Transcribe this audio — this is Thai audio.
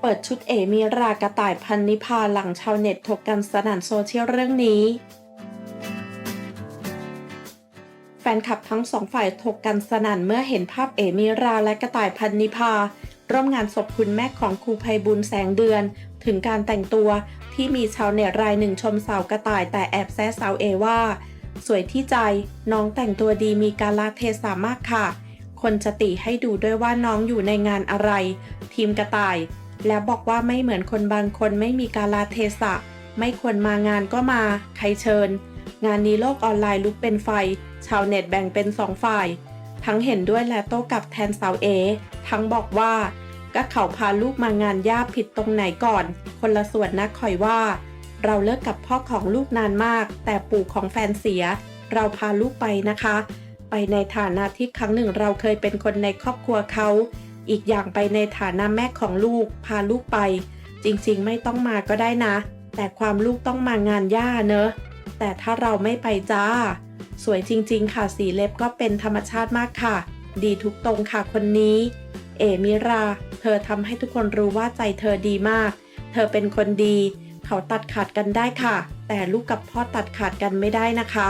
เปิดชุดเอมีรากระต่ายพันนิพาหลังชาวเน็ตถกกันสนั่นโซเชียลเรื่องนี้ แฟนคลับทั้งสองฝ่ายถกกันสนั่นเมื่อเห็นภาพเอมิราและกระต่ายพันนิพา ร่วมงานศพคุณแม่ของครูภัยบุญแสงเดือน ถึงการแต่งตัวที่มีชาวเน็ตรายหนึ่งชมสาวกระต่ายแต่แอบแซะสาวเอว่า สวยที่ใจ น้องแต่งตัวดีมีกาลาเทศามากค่ะ คนจะติให้ดูด้วยว่าน้องอยู่ในงานอะไร ทีมกระต่าย แล้วบอกว่าไม่เหมือนคนบางคนไม่มีกาลาเทศะ ไม่ควรมางานก็มา ใครเชิญ งานนี้โลกออนไลน์ลุกเป็นไฟ ชาวเน็ตแบ่งเป็นสองฝ่าย ทั้งเห็นด้วยและโต้กลับแทนสาวเอ ทั้งบอกว่าก็เขาพาลูกมางานย่าผิดตรงไหนก่อน คนละส่วนนะคอยว่า เราเลิกกับพ่อของลูกนานมาก แต่ปู่ของแฟนเสีย เราพาลูกไปนะคะ ไปในฐานะที่ครั้งหนึ่งเราเคยเป็นคนในครอบครัวเขา อีกอย่างไปในฐานะแม่ของลูก พาลูกไป จริงๆ ไม่ต้องมาก็ได้นะ แต่ความลูกต้องมางานย่าเนอะ แต่ถ้าเราไม่ไปจ้า สวยจริงๆ ค่ะสีเล็บก็เป็นธรรมชาติมากค่ะ ดีทุกตรงค่ะคนนี้ เอมิรา เธอทำให้ทุกคนรู้ว่าใจเธอดีมาก เธอเป็นคนดี เขาตัดขาดกันได้ค่ะ แต่ลูกกับพ่อตัดขาดกันไม่ได้นะคะ